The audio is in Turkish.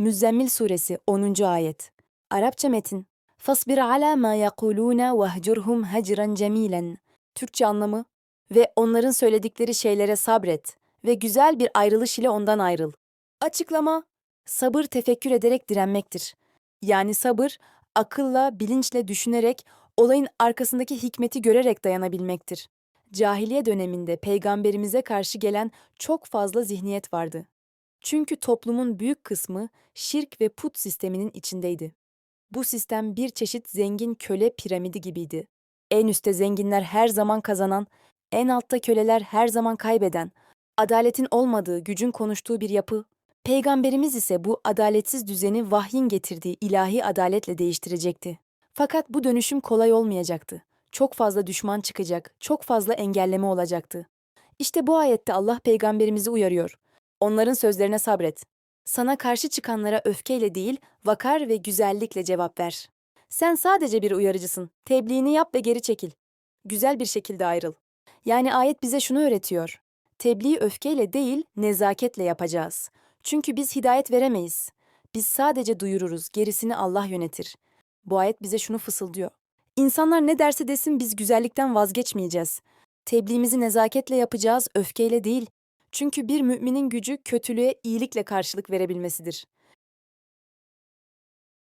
Müzzemmil Suresi 10. Ayet Arapça metin Fasbir ala ma yakuluna vahcurhum hacran cemilen Türkçe anlamı ve onların söyledikleri şeylere sabret ve güzel bir ayrılış ile ondan ayrıl. Açıklama Sabır tefekkür ederek direnmektir. Yani sabır, akılla, bilinçle düşünerek, olayın arkasındaki hikmeti görerek dayanabilmektir. Cahiliye döneminde peygamberimize karşı gelen çok fazla zihniyet vardı. Çünkü toplumun büyük kısmı şirk ve put sisteminin içindeydi. Bu sistem bir çeşit zengin köle piramidi gibiydi. En üstte zenginler her zaman kazanan, en altta köleler her zaman kaybeden, adaletin olmadığı, gücün konuştuğu bir yapı. Peygamberimiz ise bu adaletsiz düzeni vahyin getirdiği ilahi adaletle değiştirecekti. Fakat bu dönüşüm kolay olmayacaktı. Çok fazla düşman çıkacak, çok fazla engelleme olacaktı. İşte bu ayette Allah peygamberimizi uyarıyor. Onların sözlerine sabret. Sana karşı çıkanlara öfkeyle değil, vakar ve güzellikle cevap ver. Sen sadece bir uyarıcısın. Tebliğini yap ve geri çekil. Güzel bir şekilde ayrıl. Yani ayet bize şunu öğretiyor. Tebliği öfkeyle değil, nezaketle yapacağız. Çünkü biz hidayet veremeyiz. Biz sadece duyururuz, gerisini Allah yönetir. Bu ayet bize şunu fısıldıyor. İnsanlar ne derse desin biz güzellikten vazgeçmeyeceğiz. Tebliğimizi nezaketle yapacağız, öfkeyle değil. Çünkü bir müminin gücü kötülüğe iyilikle karşılık verebilmesidir.